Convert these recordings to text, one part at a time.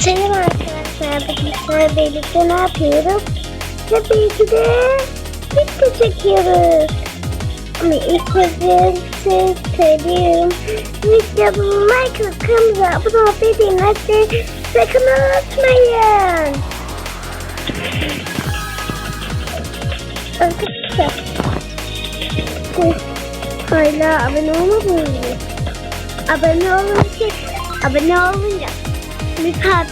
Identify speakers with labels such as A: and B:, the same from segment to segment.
A: Selam arkadaşlar. Bugün sizlerle birlikte ne yapıyoruz? Tabii ki de video çekiyoruz. Ama ilk önce size like atıp kanalımıza abone olup bildirimleri sakın unutmayın. Arkadaşlar. Hala abone olmadınız mı? Abone olunca, abone olunca bir part,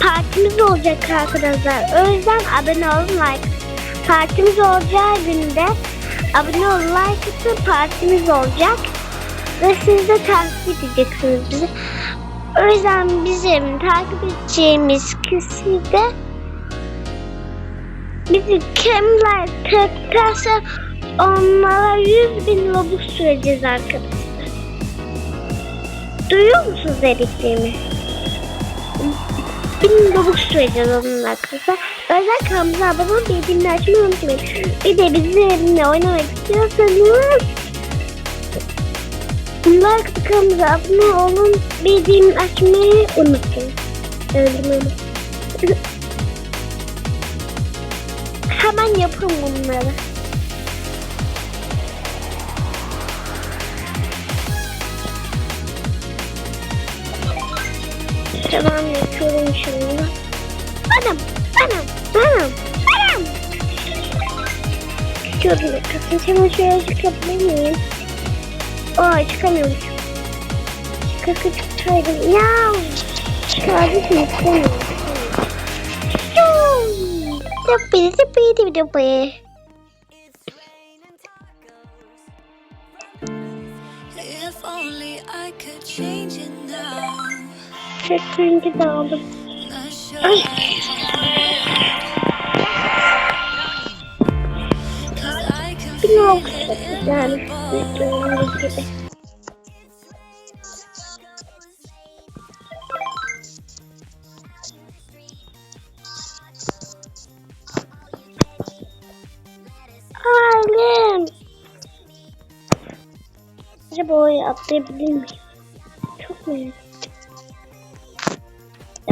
A: partimiz olacak arkadaşlar. O yüzden abone olun like. Partimiz olacağı günde abone olun like atın partimiz olacak. Ve siz de takip edeceksiniz bizi. O yüzden bizim takip edeceğimiz kişi de bizi kimler tutarsa onlara 100 bin lobus vereceğiz arkadaşlar. Duyuyor musunuz dediklerimi? Bin lobus süreceğiz onunla arkadaşlar. Özel kanalımıza abone olup açmayı unutmayın. Bir de bizimle oynamak istiyorsanız like kanalımıza abone olun. Bildirimleri açmayı unutmayın. Öldüm. Hemen yapın bunları. Tamam yapıyorum şimdi. Anam, anam, anam. Çıkıyorum bir kızım. Hemen şöyle çıkabilir miyim? Aa çıkamıyorum. Kızı çıksaydım. Ya. Çıkardık mı? İstemiyorum. Tıpı tıpı tıpı tıpı.
B: If only I could change it now.
A: Çektiğinci de aldım. Ay. Bir
B: in
A: yani. Ailem. Acaba oraya atlayabilir miyim? Çok merak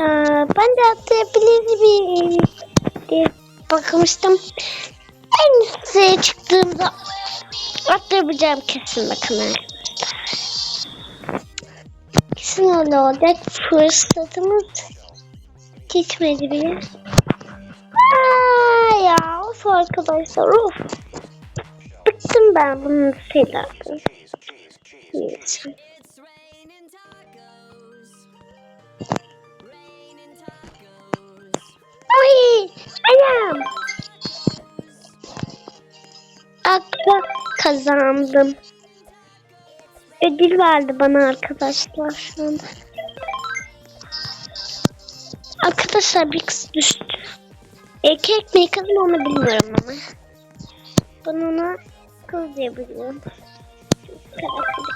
A: ben de atlayabilir miyim diye bakmıştım. En yükseğe çıktığımda atlayabileceğim kesin bakın. Kesin öyle olacak. Fırsatımız geçmedi bile. Aa, ya of arkadaşlar of. Bıktım ben bunun şeylerden. Neyse. Ay ayağım. Akla kazandım. Ödül verdi bana arkadaşlar şu anda. Arkadaşlar bir kız düştü. Erkek mi kız onu bilmiyorum ama. Ben ona kız diye biliyorum. Çok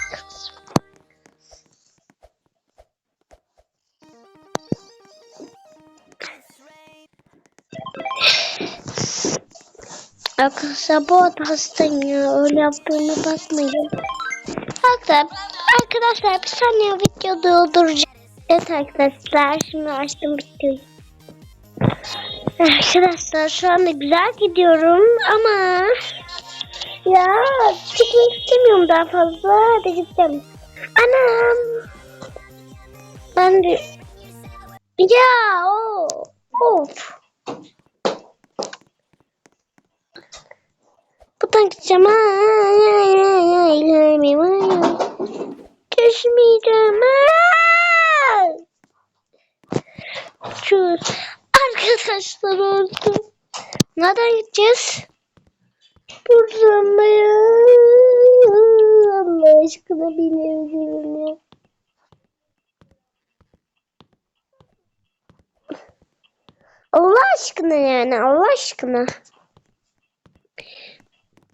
A: Arada hastayım ya. Öyle yaptığıma bakmayın. Arkadaşlar, arkadaşlar bir saniye video dolduracağım. Evet arkadaşlar şimdi açtım videoyu. Arkadaşlar şu anda güzel gidiyorum ama ya çıkmak istemiyorum daha fazla. Hadi gideceğim. Anam. Ben de ya o of. Buradan gideceğim. Ay, ay, ay, ay, ay, ay, arkadaşlar oldu. Nereden gideceğiz? Buradan mı ya? Allah aşkına bilmiyorum ya. Allah aşkına yani Allah aşkına.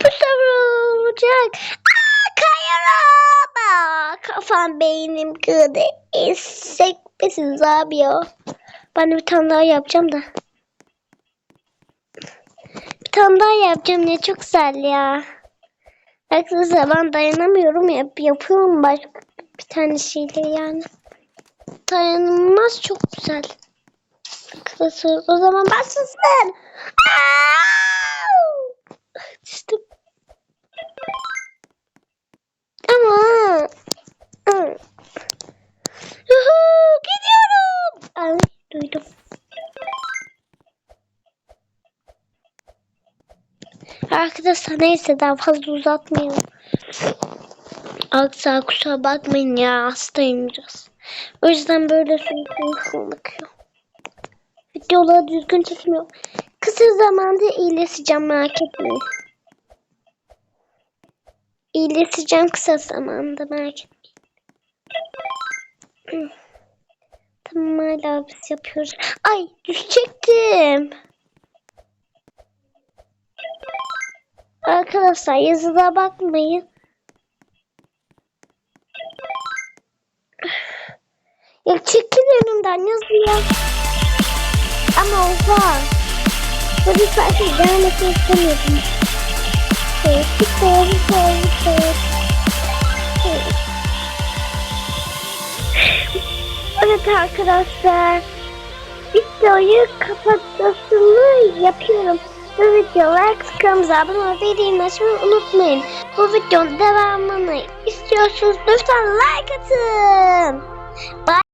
A: Bu sefer olacak. Aa, kayarım. Aa, kafam beynim kırdı. Esek misiniz abi ya? Ben bir tane daha yapacağım da. Bir tane daha yapacağım ne çok güzel ya. Arkadaşlar ben dayanamıyorum yap yapıyorum başka bir tane şeyle yani. Dayanılmaz çok güzel. Arkadaşlar o zaman başlasın. Au! Arkadaşlar neyse daha fazla uzatmayalım. Aksa kusura bakmayın ya hastayım biraz. O yüzden böyle sürekli bakıyor. Videoları düzgün çekmiyorum. Kısa zamanda iyileşeceğim merak etmeyin. İyileşeceğim kısa zamanda merak etmeyin. Tamam hala biz yapıyoruz. Ay düşecektim. Arkadaşlar yazıda bakmayın. Ya çekil önümden yazıyor. Ama o var. Bu bir sayfa gelmesini istemiyordum. Evet, doğru, doğru, doğru. Evet. Evet arkadaşlar. Videoyu kapatasını yapıyorum. Bu videoya kanalımıza abone değil açmayı unutmayın. Bu videonun devamını istiyorsanız lütfen like atın. Bye.